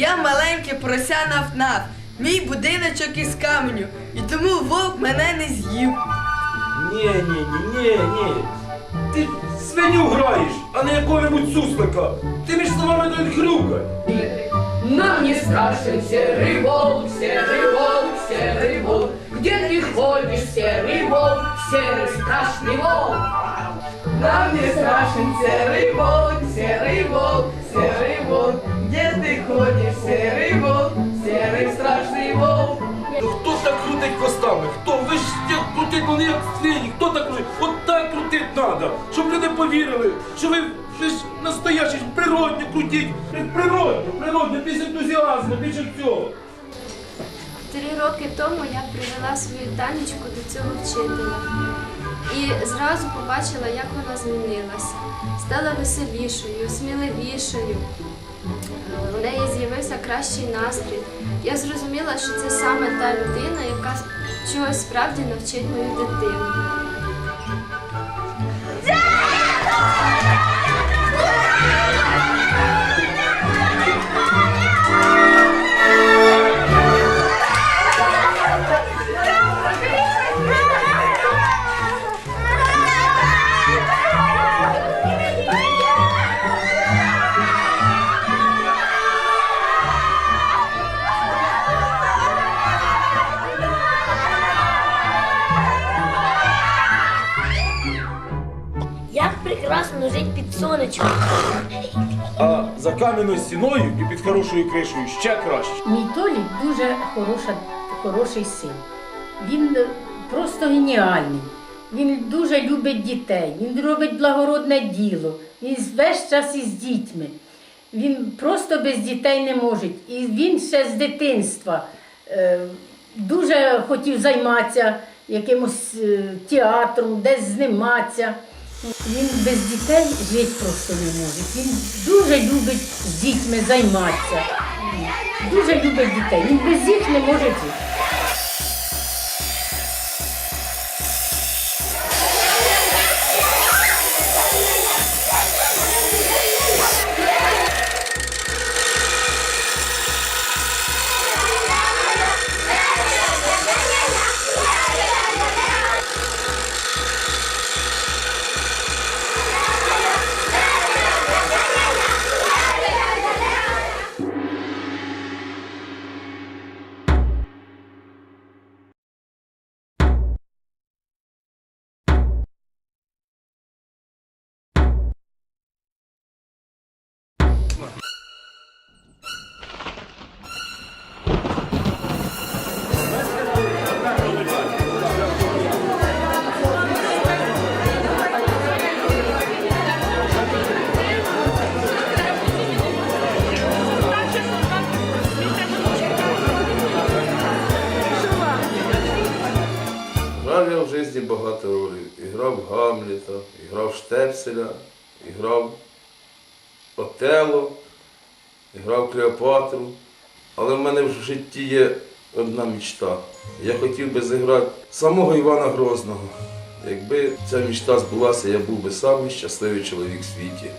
Я маленьке порося наф-наф, мій будиночок із каменю, і тому вовк мене не з'їв. Ні, ні, ні, ні, ні. Ти свиню граєш, а не якого-небудь суслика. Ти між словами той хрюкай. Нам не страшен серый волк, серый волк, серый волк. Где ты ходишь, серый волк, серый страшный волк? Нам не страшен серый волк, серый волк, серый волк. Где ты ходишь, Хвостами? Хто? Ви ж як крутить, вони як свині. Хто так крутить? От так крутить треба, щоб люди повірили, що ви, ви ж настоящі, ж природньо крутіть. Природньо, природньо, без ентузіазму, без всього. Три роки тому я привела свою Танечку до цього вчителя і зразу побачила, як вона змінилася. Стала веселішою, сміливішою. У неї з'явився кращий настрій. Я зрозуміла, що це саме та людина, яка чогось справді навчить мою дитину. Сонечком. А за кам'яною стіною і під хорошою кришею ще краще. Мій Толік дуже хороша, хороший син. Він е, просто геніальний. Він дуже любить дітей, він робить благородне діло, він весь час із дітьми. Він просто без дітей не може. І він ще з дитинства е, дуже хотів займатися якимось е, театром, десь зніматися. Він без дітей жити просто не може. Він дуже любить з дітьми займатися. Дуже любить дітей. Він без їх не може жити. Грав я в житті багато ролей. І грав Гамліта, і грав Штепселя, і грав Отело, і грав Клеопатру. Але в мене в житті є одна мічта. Я хотів би зіграти самого Івана Грозного. Якби ця мічта збулася, я був би самий щасливий чоловік в світі.